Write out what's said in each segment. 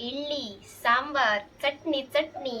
इडली सांबार चटणी चटणी.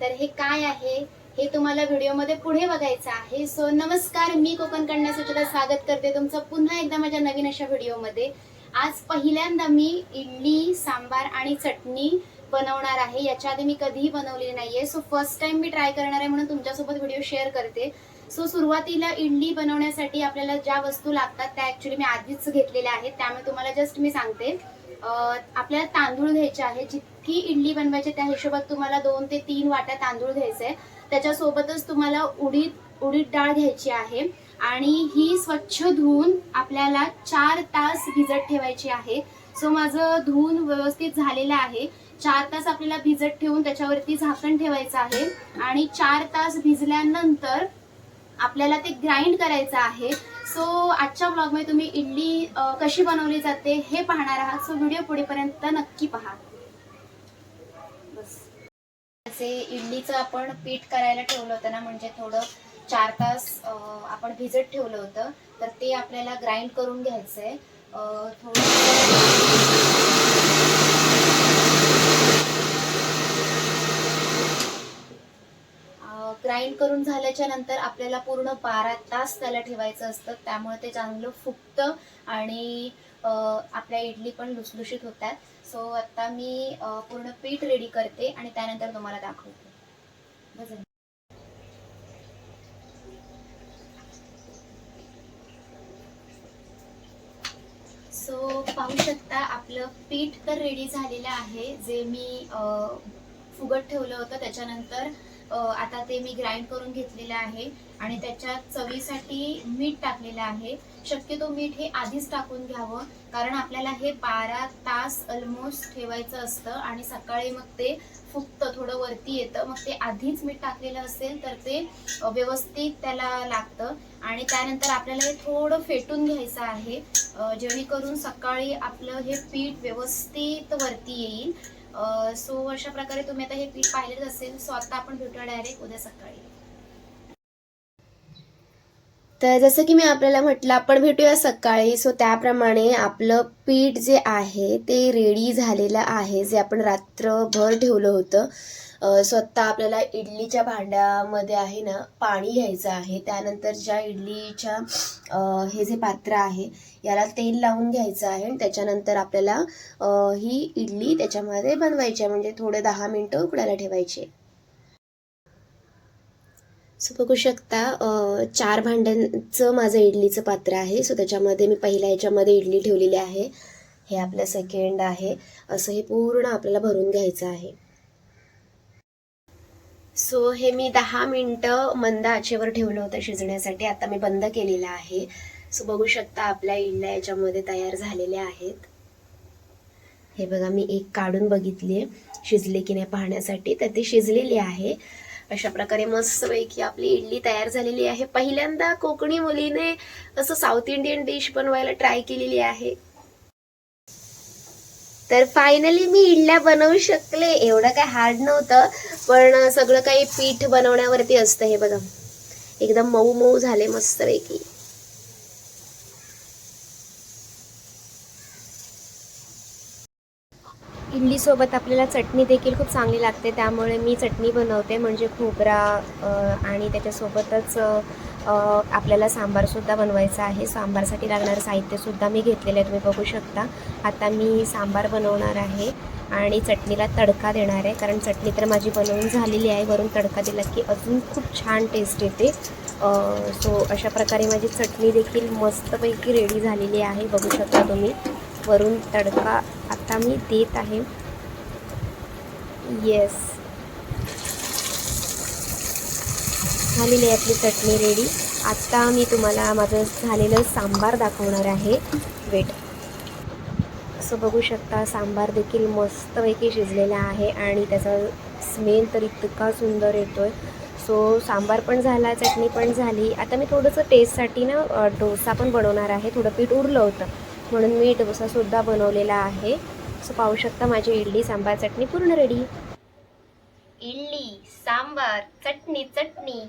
तर हे काय आहे? हे तुम्हाला व्हिडिओमध्ये पुढे बघायचं आहे. सो नमस्कार मी कोकण कन्या सुचिता स्वागत करते तुमचं पुन्हा एकदा माझ्या नवीन अशा व्हिडिओमध्ये. आज पहिल्यांदा मी इडली सांबार आणि चटणी बनवणार आहे. याच्या आधी मी कधीही बनवलेली नाहीये. सो फर्स्ट टाइम मी ट्राय करणार आहे म्हणून तुमच्यासोबत व्हिडिओ शेअर करते. सो सुरुवातीला इडली बनवण्यासाठी आपल्याला ज्या वस्तू लागतात त्या ऍक्च्युली मी आधीच घेतलेल्या आहेत. त्यामुळे तुम्हाला जस्ट मी सांगते. आपल्याला तांदूळ घ्यायचे आहे. जितकी इडली बनवायची त्या हिशोबात तुम्हाला दोन ते तीन वाट्या तांदूळ घ्यायचे आहे. त्याच्यासोबतच तुम्हाला उडीद उडीद डाळ घ्यायची आहे. आणि ही स्वच्छ धुवून आपल्याला चार तास भिजत ठेवायची आहे. सो माझं धुवून व्यवस्थित झालेलं आहे. चार तास आपल्याला भिजत ठेवून त्याच्यावरती झाकण ठेवायचं आहे. आणि चार तास भिजल्यानंतर आपल्याला ते ग्राइंड करायचं आहे. सो आजच्या ब्लॉगमध्ये तुम्ही इडली कशी बनवली जाते हे पाहणार आहात. सो व्हिडिओ पुढेपर्यंत नक्की पहा. बस. असे इडलीचं आपण पीठ करायला ठेवलं होतं ना म्हणजे थोडं चार तास आपण भिजत ठेवलं होतं तर ते आपल्याला ग्राइंड करून घ्यायचं आहे ग्राइंड करून झाल्याच्यानंतर आपल्याला पूर्ण बारा तास त्याला ठेवायचं असतं. त्यामुळे ते चांगलं फुगतं आणि आपल्या इडली पण लुसलुशीत होतात. सो आता मी पूर्ण पीठ रेडी करते आणि त्यानंतर तुम्हाला दाखवते. सो पाहू शकता आपलं पीठ तर रेडी झालेलं आहे. जे मी फुगत ठेवलं होतं त्याच्यानंतर आता ते मी ग्राइंड करून घेतलेलं आहे आणि त्याच्यात चवीसाठी मीठ टाकलेलं आहे. शक्यतो मीठ हे आधीच टाकून घ्यावं कारण आपल्याला हे बारा तास ऑलमोस्ट ठेवायचं असतं आणि सकाळी मग ते फुगतं थोडं वरती येतं. मग ते आधीच मीठ टाकलेलं असेल तर ते व्यवस्थित त्याला लागतं. आणि त्यानंतर आपल्याला हे थोडं फेटून घ्यायचं आहे जेणेकरून सकाळी आपलं हे पीठ व्यवस्थित वरती येईल. सो अशा प्रकारे तुम्ही आता हे पीठ पाहिलेच असेल. सो आता आपण भेटूया डायरेक्ट उद्या सकाळी. तर जसं की मी आपल्याला म्हटलं आपण भेटूया सकाळी. सो त्याप्रमाणे आपलं पीठ जे आहे ते रेडी झालेलं आहे जे आपण रात्रभर ठेवलं होतं. स्वतः आपल्याला इडलीच्या भांड्यामध्ये आहे ना पाणी घ्यायचं आहे. त्यानंतर ज्या इडलीच्या हे जे पात्र आहे याला तेल लावून घ्यायचं आहे आणि त्याच्यानंतर आपल्याला ही इडली त्याच्यामध्ये बनवायची आहे. म्हणजे थोडे दहा मिनटं उकडायला ठेवायची सो बघू शकता चार भांड्यांचं माझं इडलीचं पात्र आहे. सो त्याच्यामध्ये मी पहिल्या ह्याच्यामध्ये इडली ठेवलेली आहे. हे आपलं सेकंड आहे. असं हे पूर्ण आपल्याला भरून घ्यायचं आहे. सो हे मी दहा मिनटं मंद आचेवर ठेवलं होतं शिजण्यासाठी. आता मी बंद केलेलं आहे. सो बघू शकता आपल्या इडल्या याच्यामध्ये तयार झालेल्या आहेत. हे बघा मी एक काढून बघितली आहे. शिजले की नाही पाहण्यासाठी. तर ती शिजलेली आहे. अशा प्रकारे मस्तपैकी आपली इडली तयार झालेली आहे. पहिल्यांदा कोकणी मुलीने असं साऊथ इंडियन डिश बनवायला ट्राय केलेली आहे. तर फायनली मी इडल्या बनवू शकले. एवढं काय हार्ड नव्हतं. पण सगळं काही पीठ बनवण्यावरती असतं हे बघा. एकदम मऊ मऊ झाले मस्तपैकी. इडलीसोबत आपल्याला चटणी देखील खूप चांगली लागते त्यामुळे मी चटणी बनवते म्हणजे खोबरा आणि त्याच्यासोबतच आपल्याला सांबारसुद्धा बनवायचा आहे. सांबारसाठी लागणारं साहित्यसुद्धा मी घेतलेलं आहे तुम्ही बघू शकता. आता मी सांबार बनवणार आहे. आणि चटणीला तडका देणार आहे. कारण चटणी तर माझी बनवून झालेली आहे. वरून तडका दिला की अजून खूप छान टेस्ट येते. सो अशा प्रकारे माझी चटणी देखील मस्तपैकी रेडी झालेली आहे. बघू शकता तुम्ही. वरून तडका आता मी देत आहे. येस झालेली आहे आपली चटणी रेडी आत्ता मी तुम्हाला माझं झालेलं सांबार दाखवणार आहे. वेट असं बघू शकता सांबार देखील मस्तपैकी शिजलेला आहे आणि त्याचा स्मेल तर इतका सुंदर येतो आहे सो सांबार पण झाला चटणी पण झाली. आता मी थोडंसं टेस्टसाठी ना डोसा पण बनवणार आहे. थोडं पीठ उरलं होतं. म्हणून मी डोसासुद्धा बनवलेला आहे. सो पाहू शकता माझी इडली सांबार चटणी पूर्ण ready idli sambar chutney chutney.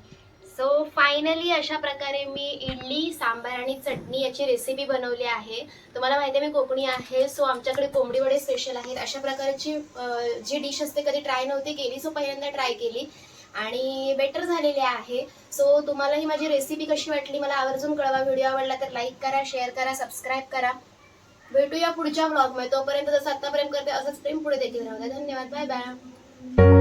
So finally अशा प्रकारे मी इडली सांबार आणि चटणी याची रेसिपी बनवली आहे. तुम्हाला माहिती आहे मी कोकणी आहे सो आमच्याकडे कोंबडी वडे स्पेशल आहेत. अशा प्रकारची जी डिश असते कधी ट्राय नव्हती केली सो पहिल्यांदा ट्राय केली. आणि बेटर झालेली आहे. सो तुम्हाला ही माझी रेसिपी कशी वाटली मला आवर्जून कळवा. व्हिडिओ आवडला तर लाईक करा शेअर करा सबस्क्राईब करा. भेटूया पुढच्या ब्लॉगमध्ये तोपर्यंत जसं आतापर्यंत करते असंच प्रेम पुढे देखील राहू द्या. धन्यवाद. Bye bye